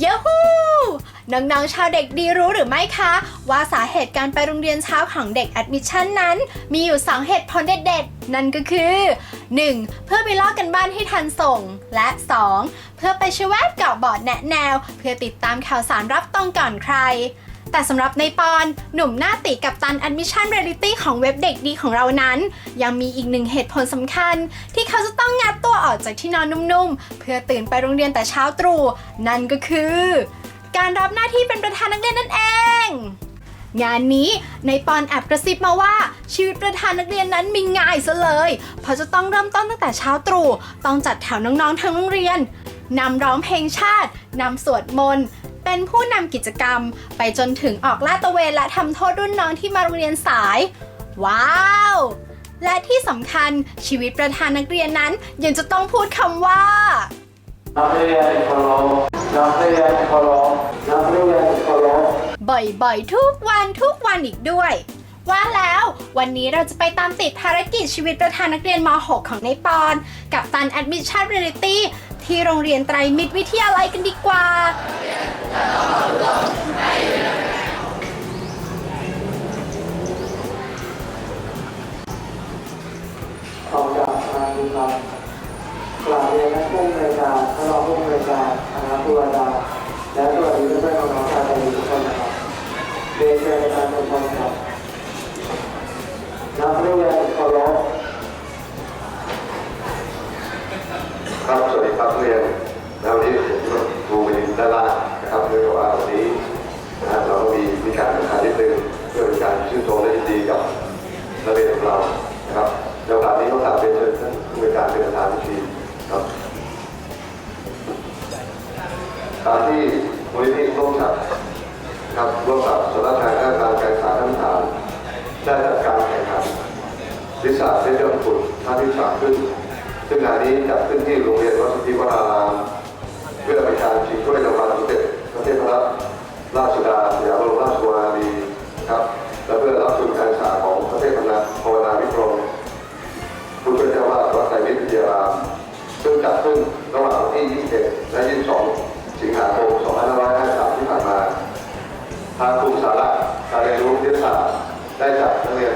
เยฮูน้องๆชาวเด็กดีรู้หรือไม่คะ ว่าสาเหตุการไปโรงเรียนเช้าของเด็กแอดมิชชั่นนั้น มีอยู่ 2 เหตุผลเด็ดๆ นั่นก็คือ 1. เพื่อไปลอกกันบ้านให้ทันส่ง และ 2. เพื่อไปชวยแวบเกาะบอร์ดแนะแนว เพื่อติดตามข่าวสารรับตรงก่อนใคร แต่สำหรับในปอน หนุ่มหน้าติกับตัน Admission Reality ของเว็บเด็กดีของเรานั้น ยังมีอีกหนึ่งเหตุผลสำคัญ ที่เขาจะต้องงัดตัวออกจากที่นอนนุ่มๆ เพื่อตื่นไปโรงเรียนแต่เช้าตรู่ นั่นก็คือ การรับหน้าที่เป็นประธานนักเรียนนั่นเอง งานนี้ในปอนแอบกระซิบมาว่า ชีวิตประธานนักเรียนนั้นมีง่ายซะเลย เพราะจะต้องเริ่มต้นตั้งแต่เช้าตรู่ต้องจัดแถวน้องๆทั้งโรงเรียนนำร้องเพลงชาตินำสวดมนต์ เป็นผู้นำกิจกรรม ไปจนถึงออกลาดตระเวนและทำโทษรุ่นน้องที่มาโรงเรียนสาย ว้าว และที่สำคัญชีวิตประธานนักเรียนนั้นยังจะต้องพูดคำว่า นักเรียนเคารพนักเรียนเคารพนักเรียนเคารพบ่อยๆ ทุกวันทุกวันอีกด้วย ว่าแล้ววันนี้เราจะไปตามติดภารกิจชีวิตประธานนักเรียนม .6 ของในปอน กับตัน Admission Reality ที่โรงเรียนไตรมิตรวิทยาลัยกันดีกว่าออกจากทางดูครับกราบเรียนนักผู้บริการท่านรองผู้บริการคณะผู้บริการและสวัสดีเพื่อนๆน้องๆชาวไทยทุกคนนะครับเรียนเชิญอาจารย์ทุกคนครับนักเรียนเคารพ ครับ สวัสดีครับนักเรียนแล้ววันนี้ผมครูวินด้านล่างนะครับเนื่องจากว่าวันนี้นะฮะเราก็มีมีการแข่งขันนิดนึงเพื่อเป็นการชื่นชมและยินดีกับ นักเรียนของเรานะครับในโอกาสนี้ต้องกราบเรียนเชิญท่านผู้บริการเป็นประธานพิธีครับการที่มูลนิธิร่วมกับครับร่วมกับสำนักงานด้านการการศึกษาขั้นฐานได้จัดการแข่งขันวิสาเพื่อขุดท่าที่สามขึ้น ซึ่งงานนี้จัดขึ้นที่โรงเรียนวัดสุทธิวรารามเพื่อเป็นการชิงถ้วยรางวัลสมเด็จพระเทพรัตนราชสุดาสยามบรมราชกุมารี จัดขึ้นระหว่างวันที่ 21 และ 22 สิงหาคม 2553 ที่ผ่านมา ทางกลุ่มสาระการเรียนรู้วิทยาศาสตร์ได้จัดนักเรียน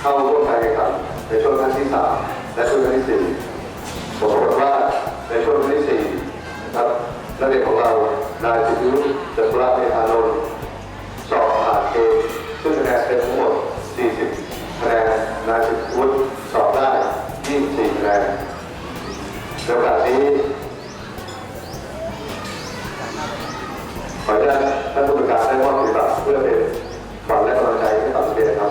เข้าร่วมการแข่งขันในช่วงครั้งที่ 3 และช่วงครั้งที่ 4 ผมปรากว่าในช่วงครั้งที่4นะครับนักเรียนของเรานายสิทธิรุจตุระเมธานนท์สอบผ่านเกณฑ์ซึ่งคะแนนเต็มทั้งหมด 40 คะแนน นายสิทธิวุฒิสอบได้ 24 คะแนนในโอกาสนี้ ขออนุญาต ท่านผู้บริการได้มอบสิทธิ์เพื่อเป็นขวัญและกำลังใจให้กับนักเรียนครับ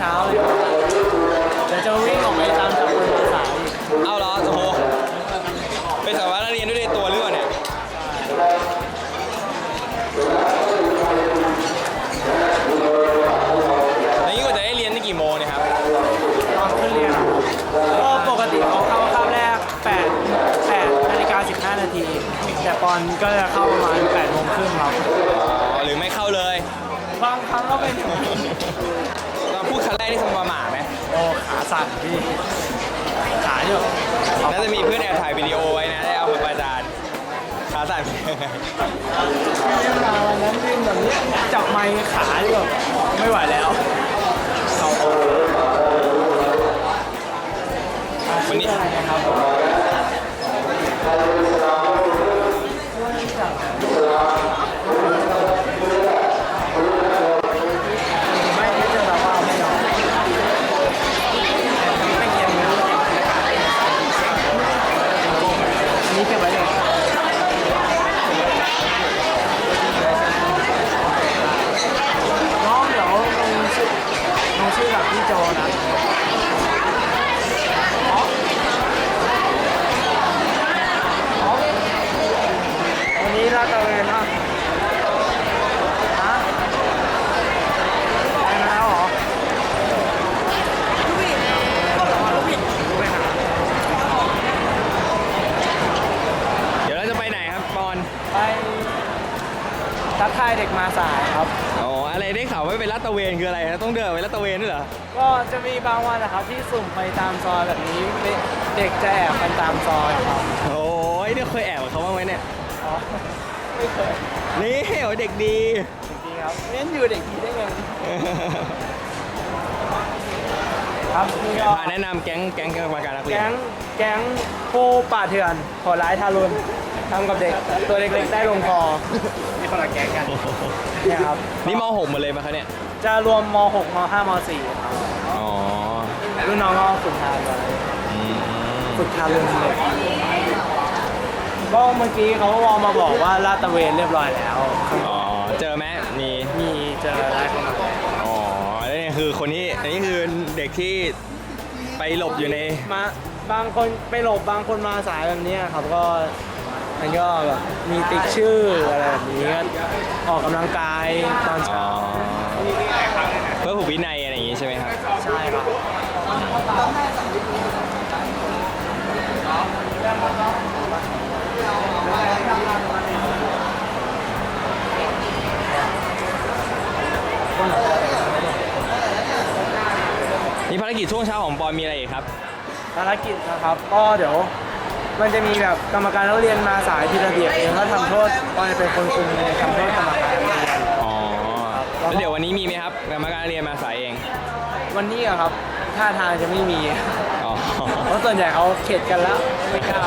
ทุกเสั่นพี่ขาอยู่น่าจะมีเพื่อนแอบถ่ายวิดีโอไว้นะได้เอามาประจานขาสั่นเป็นยังไงเวลาวันนั้นวิ่งแบบนี้จับไมค์ขาที่แบบไม่ไหวแล้วเขาวันนี้ อะไรนะครับ ไม่ไม่เจอเราว่าไม่ยอมไม่เงียบนะอันนี้เก็บไว้เลยายเด็กมาสายครับ อ๋ออะไรได้ข่าวว่าไปลาดตระเวนคืออะไรนะต้องเดินไปลาดตระเวนด้วยเหรอ ก็จะมีบางวันนะครับที่สุ่มไปตามซอยแบบนี้เด็กจะแอบกันตามซอยครับโอ้ยเนี่ยเคยแอบกับเขาบ้างไหมเนี่ย อ๋อไม่เคยนี่โอ้ยเด็กดีจริงๆครับเล่นอยู่เด็กดีได้ไงครับนี่ก็มาแนะนำแก๊งแก๊งกรรมการนักเรียนแก๊งแก๊งผู้ป่าเถื่อนขอร้ายทารุณ ทำกับเด็กตัวเล็กๆได้ลงคอมีคนละแก๊งกันเนี่ยครับนี่ม .6 หมาเลยมาคะเนี่ย จะรวมม .6 ม .5 ม .4 ครับอ๋อรุ่นน้องก็ฝึกทานไว้อืมฝึกทารุณเด็กก็เมื่อกี้เขาก็วอลมาบอกว่าลาดตระเวนเรียบร้อยแล้วอ๋อ เจอไหมมีมีเจอได้คนมาอ๋อแล้วนี่คือคนที่ อันนี้คือเด็กที่ไปหลบอยู่ใน มาบางคนไปหลบบางคนมาสายแบบเนี้ยครับก็ มันก็แบบมีติ๊กชื่ออะไรแบบนี้ก็ออกกำลังกายตอนอ๋อเช้าเพื่อผูกวินัยอะไรอย่างงี้ใช่ไหมครับ ใช่ครับนี่ภารกิจช่วงเช้าของปอนมีอะไรอีกครับ ภารกิจนะครับ ก็เดี๋ยว มันจะมีแบบกรรมการนักเรียนมาสายที่ระเบียบเองก็ทำโทษก็จะเป็นคนคุมในทำโทษกรรมการนักเรียนอ๋อแล้วเดี๋ยววันนี้มีไหมครับกรรมการเรียนมาสายเอง วันนี้อะครับท่าทางจะไม่มีอ๋อเพราะส่วนใหญ่เขาเข็ดกันแล้วไม่กล้า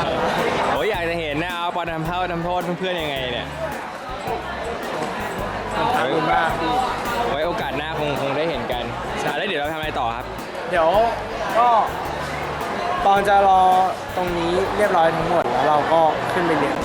โอ้ยอยากจะเห็นนะเอาปอนทำเท่าทำโทษเพื่อนๆยังไงเนี่ยมันทำบุญมากพี่ไว้โอกาสหน้าคงคงได้เห็นกันแล้วเดี๋ยวเราทำอะไรต่อครับ เดี๋ยวก็ ตอนจะรอตรงนี้เรียบร้อยทั้งหมดแล้วเราก็ขึ้นไปเรียน